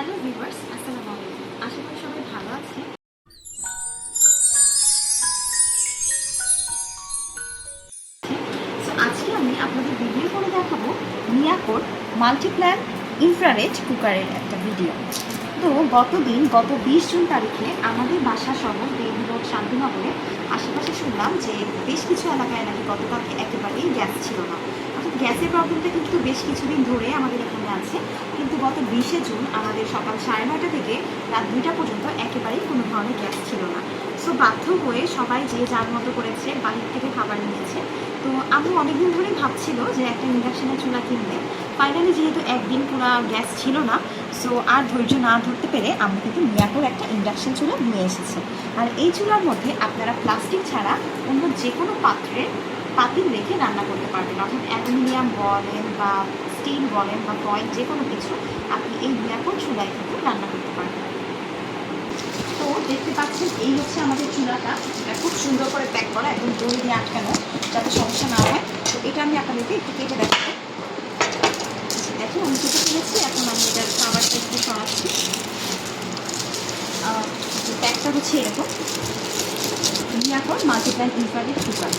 Hello viewers, আসসালামু আলাইকুম। আশা করি সবাই ভালো আছে আজকে আমি আপনাদের ভিডিও করে দেখাবো মিয়াকোর মাল্টিপ্ল্যান ইনফ্রারেড কুকারের একটা ভিডিও তো গতদিন, গত বিশ জুন তারিখে আমাদের বাসা সহ বেবি রোড শান্তিনগরে আশেপাশে শুনলাম যে বেশ কিছু এলাকায় নাকি গতকালকে একেবারেই গ্যাস ছিল না। গ্যাসের প্রবলেমটা কিন্তু বেশ কিছুদিন ধরে আমাদের এখানে আছে। কিন্তু গত বিশে জুন আমাদের সকাল সাড়ে নয়টা থেকে রাত দুইটা পর্যন্ত একেবারেই কোনো ধরনের গ্যাস ছিল না। সো বাধ্য হয়ে সবাই যে যার মতো করেছে বাহির থেকে খাবার নিয়েছে। তো আমি অনেকদিন ধরেই ভাবছিল যে একটা ইন্ডাকশানের চুলা কিনবে। ফাইনালি যেহেতু একদিন পুরো গ্যাস ছিল না, সো আর ধৈর্য না ধরতে পেরে আমি কিন্তু মিয়াকোর একটা ইন্ডাকশান চুলা নিয়ে এসেছি। আর এই চুলার মধ্যে আপনারা প্লাস্টিক ছাড়া অন্য যে কোনো পাত্রে পাতিল রেখে রান্না করতে পারবেন। অর্থাৎ অ্যালুমিনিয়াম বলেন বা স্টিল বলেন বা ফয়েল যে কোনো কিছু, আপনি এই মিয়াকোর চুলায় কিন্তু রান্না করতে পারবেন। তো দেখতে পাচ্ছেন, এই হচ্ছে আমাদের চুলাটা। এটা খুব সুন্দর করে প্যাক করা, একদম দড়ি দিয়ে আটকানো, যাতে সমস্যা না হয়। তো এটা আমি আপনাদেরকে একটু কেটে দেখাবো। দেখুন, আমি কেটে ফেলেছি, এখন আমি এটার খাবারটা একটু সরাচ্ছি। প্যাকটা হচ্ছে এরকম। মিয়াকর মাল্টিপ্ল্যান ইনফ্রারেড কুকার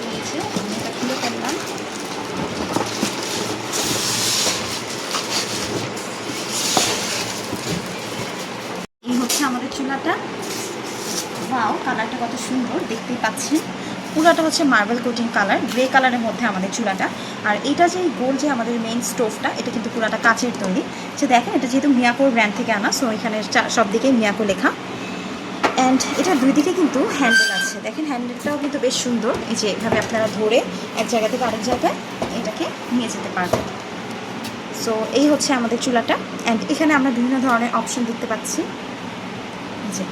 নিয়েছে আমি এটা খুলে ফেললাম এই হচ্ছে আমাদের চুলাটা ওয়াও কালারটা কত সুন্দর দেখতেই পাচ্ছেন। পুরাটা হচ্ছে মার্বেল কোটিং কালার, গ্রে কালারের মধ্যে আমাদের চুলাটা আর এটা যে গোল যে আমাদের মেইন স্টোভটা এটা কিন্তু পুরাটা কাচের তৈরি। সে দেখেন, এটা যেহেতু মিয়াকোর ব্র্যান্ড থেকে আনা সো এখানে সব দিকেই মিয়াকো লেখা। অ্যান্ড এটা দুই দিকে কিন্তু হ্যান্ডেল আছে। দেখেন হ্যান্ডেলটাও কিন্তু বেশ সুন্দর। এই যে এভাবে আপনারা ধরে এক জায়গা থেকে আরেক জায়গায় এটাকে নিয়ে যেতে পারবেন। সো এই হচ্ছে আমাদের চুলাটা অ্যান্ড এখানে আমরা বিভিন্ন ধরনের অপশন দেখতে পাচ্ছি। যে।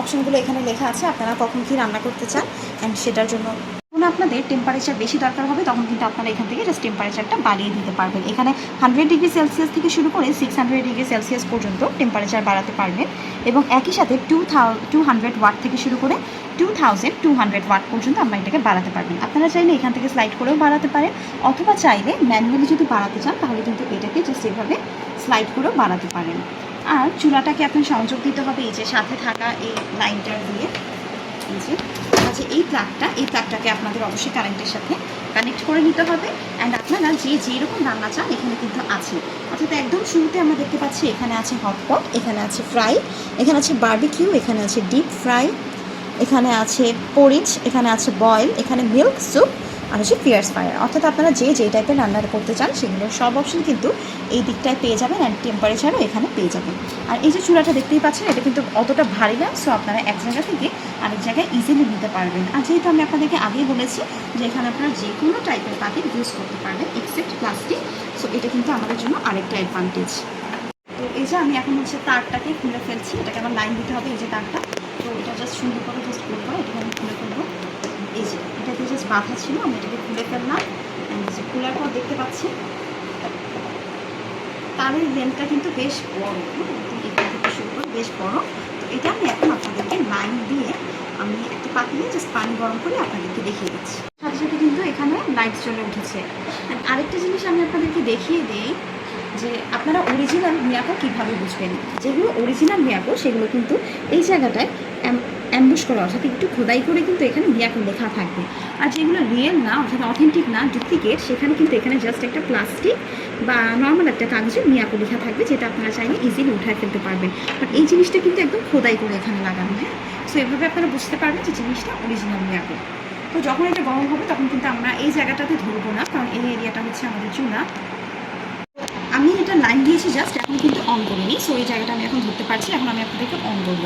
অপশনগুলো এখানে লেখা আছে, আপনারা কখন কি রান্না করতে চান অ্যান্ড সেটার জন্য যখন আপনাদের টেম্পারেচার বেশি দরকার হবে, তখন কিন্তু আপনারা এখান থেকে জাস্ট টেম্পারেচারটা বাড়িয়ে দিতে পারবেন। এখানে হান্ড্রেড ডিগ্রি সেলসিয়াস থেকে শুরু করে সিক্স হান্ড্রেড ডিগ্রি সেলসিয়াস পর্যন্ত টেম্পারেচার বাড়াতে পারবেন এবং একই সাথে টু টু হান্ড্রেড ওয়াট থেকে শুরু করে two thousand two hundred watt পর্যন্ত আমরা এটাকে বাড়াতে পারবেন। আপনারা চাইলে এখান থেকে স্লাইড করেও বাড়াতে পারেন, অথবা চাইলে ম্যানুয়ালি যদি বাড়াতে চান, তাহলে কিন্তু এটাকে জাস্ট এভাবে স্লাইড করেও বাড়াতে পারেন। আর চুলাটাকে আপনার সংযোগ দিতে হবে এই যে সাথে থাকা এই লাইনটা দিয়ে। এই যে, এই প্লাগটা এই প্লাগটাকে আপনাদের অবশ্যই কারেন্টের সাথে কানেক্ট করে নিতে হবে। অ্যান্ড আপনারা যে যেরকম রান্না চান, এখানে কিন্তু আছে। অর্থাৎ একদম শুরুতে আমরা দেখতে পাচ্ছি এখানে আছে হটপট এখানে আছে ফ্রাই এখানে আছে বার্বিকিউ এখানে আছে ডিপ ফ্রাই এখানে আছে পরিচ এখানে আছে বয়েল এখানে মিল্ক স্যুপ আর হচ্ছে পিয়ার্স ফায়ার অর্থাৎ আপনারা যে যে টাইপের রান্না করতে চান, সেগুলো সব অপশন কিন্তু এই দিকটায় পেয়ে যাবেন অ্যান্ড টেম্পারেচারও এখানে পেয়ে যাবেন। আর এই যে চুলাটা দেখতেই পাচ্ছেন, এটা কিন্তু অতটা ভারী না সো আপনারা এক জায়গা থেকে আরেক জায়গায় ইজিলি নিতে পারবেন। আর যেহেতু আমি আপনাদেরকে আগেই বলেছি যে এখানে আপনারা যে কোনো টাইপের পাতিল ইউজ করতে পারবেন এক্সেপ্ট প্লাস্টিক সো এটা কিন্তু আমাদের জন্য আরেকটা অ্যাডভান্টেজ তো এই যে আমি এখন হচ্ছে তারটাকে খুলে ফেলছি, এটাকে আবার লাইন দিতে হবে এই যে তারটা। তো এটা জাস্ট সুন্দর করে জাস্ট করে, এটাকে আমি খুলে ফেলব এই যে এটাতে জাস্ট বাধা ছিল আমি এটাকে খুলে ফেললাম। যে খোলার পর দেখতে পাচ্ছি তারের লেন্থটা কিন্তু বেশ বড় হুম, এটা থেকে শুরু করে বেশ বড়। তো এটা আমি এখন আপনাদেরকে লাইন দিয়ে আমি একটা পাতিলে জাস্ট পানি গরম করে আপনাদেরকে দেখিয়ে দিচ্ছি। সাথে সাথে কিন্তু এখানে লাইট চলে উঠেছে। আরেকটা জিনিস আমি আপনাদেরকে দেখিয়ে দিই যে আপনারা অরিজিনাল মিয়াকো কীভাবে বুঝবেন? যেগুলো অরিজিনাল মিয়াকো সেগুলো কিন্তু এই জায়গাটায় অ্যাম্বুশ করা, অর্থাৎ একটু খোদাই করে কিন্তু এখানে মিয়াকো লেখা থাকবে। আর যেগুলো রিয়েল না, অর্থাৎ অথেন্টিক না ডুপ্লিকেট সেখানে কিন্তু এখানে জাস্ট একটা প্লাস্টিক বা নর্মাল একটা কাগজে মিয়াকো লেখা থাকবে, যেটা আপনারা চাইলে ইজিলি উঠায় ফেলতে পারবেন। বাট এই জিনিসটা কিন্তু একদম খোদাই করে এখানে লাগানো হ্যাঁ? সো এভাবে আপনারা বুঝতে পারবেন যে জিনিসটা অরিজিনাল মিয়াকো তো যখন এটা গরম হবে, তখন কিন্তু আমরা এই জায়গাটাতে ধরবো না, কারণ এই এরিয়াটা হচ্ছে আমাদের চুলা আমি এটা লাইন দিয়েছি জাস্ট এখন কিন্তু অন করিনি সো এই জায়গাটা আমি এখন ধরতে পারছি, এখন আমি আপনাদেরকে অন করব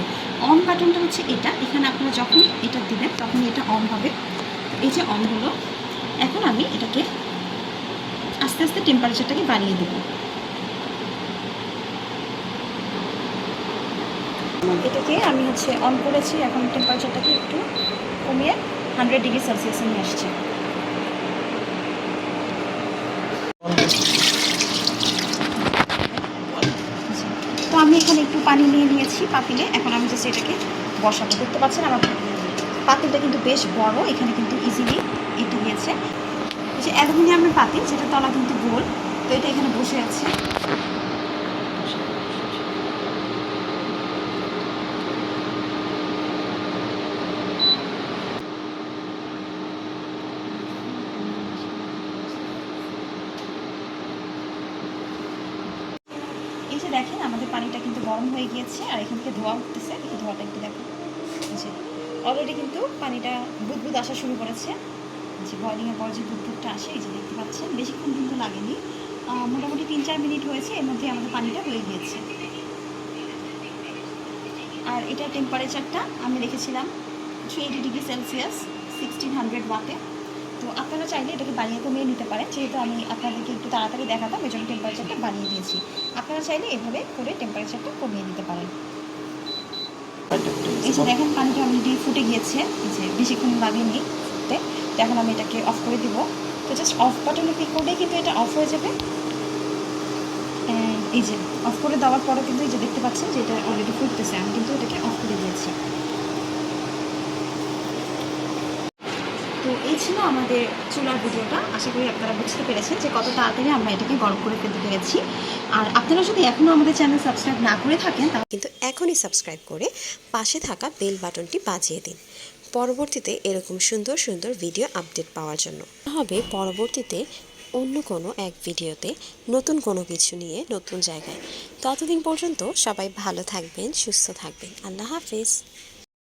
অন বাটনটা হচ্ছে এটা। এখানে আপনারা যখন এটা দিবেন, তখন এটা অন হবে। এই যে অন হলো, এখন আমি এটাকে আস্তে আস্তে টেম্পারেচারটাকে বাড়িয়ে দেবো। এটাকে আমি হচ্ছে অন করেছি, এখন টেম্পারেচারটাকে একটু কমিয়ে হান্ড্রেড ডিগ্রি সেলসিয়াসে নিয়ে আসছি আমি এখানে একটু পানি নিয়ে নিয়েছি পাতিলে। এখন আমি জাস্ট এটাকে বসাবো। দেখতে পাচ্ছেন আমার পাতিলটা কিন্তু বেশ বড়, এখানে কিন্তু ইজিলি এটি গিয়েছে। যে অ্যালুমিনিয়ামের পাতিল যেটা তলা কিন্তু গোল। তো এটা এখানে বসে আছে এই যে দেখেন আমাদের পানিটা কিন্তু গরম হয়ে গিয়েছে আর এখান থেকে ধোয়া উঠতেছে এই ধোয়াটা একটু দেখো। যে অলরেডি কিন্তু পানিটা বুদবুদ আসা শুরু করেছে। যে বয়লিংয়ের পর যে বুদবুদটা আসে, এই যে দেখতে পাচ্ছেন, বেশিক্ষণ কিন্তু লাগেনি। মোটামুটি তিন চার মিনিট হয়েছে, এর মধ্যে আমাদের পানিটা হয়ে গিয়েছে। আর এটার টেম্পারেচারটা আমি রেখেছিলাম three eighty degree Celsius sixteen hundred ওয়াটে তো আপনারা চাইলে এটাকে বানিয়ে কমিয়ে নিতে পারেন। যেহেতু আমি আপনাদেরকে একটু তাড়াতাড়ি দেখাতাম, এই জন্য টেম্পারেচারটা বানিয়ে দিয়েছি। আপনারা চাইলে এভাবে করে টেম্পারেচারটা কমিয়ে নিতে পারেন। এই যে দেখেন, পানিটা অলরেডি ফুটে গিয়েছে। এই যে বেশিক্ষণ লাগেনি তো এখন আমি এটাকে অফ করে দিব। তো জাস্ট অফ বাটনে ক্লিক করলেই কিন্তু এটা অফ হয়ে যাবে। এই যে অফ করে দেওয়ার পরে কিন্তু এই যে দেখতে পাচ্ছেন যে এটা অলরেডি ফুটতেছে। আমি কিন্তু এটাকে অফ করে দিয়েছি তো এই ছিল আমাদের চুলার ভিডিওটা। আশা করি আপনারা বুঝতে পেরেছেন যে কত তাড়াতাড়ি আমরা এটাকে গরম করে ফেলতে পেরেছি। আর আপনারা যদি এখনও আমাদের চ্যানেল সাবস্ক্রাইব না করে থাকেন, তাহলে কিন্তু এখনই সাবস্ক্রাইব করে পাশে থাকা বেল বাটনটি বাজিয়ে দিন। পরবর্তীতে এরকম সুন্দর সুন্দর ভিডিও আপডেট পাওয়ার জন্য। হবে পরবর্তীতে অন্য কোনো এক ভিডিওতে নতুন কোনো কিছু নিয়ে নতুন জায়গায়। ততদিন পর্যন্ত সবাই ভালো থাকবেন, সুস্থ থাকবেন। আল্লাহ হাফিজ।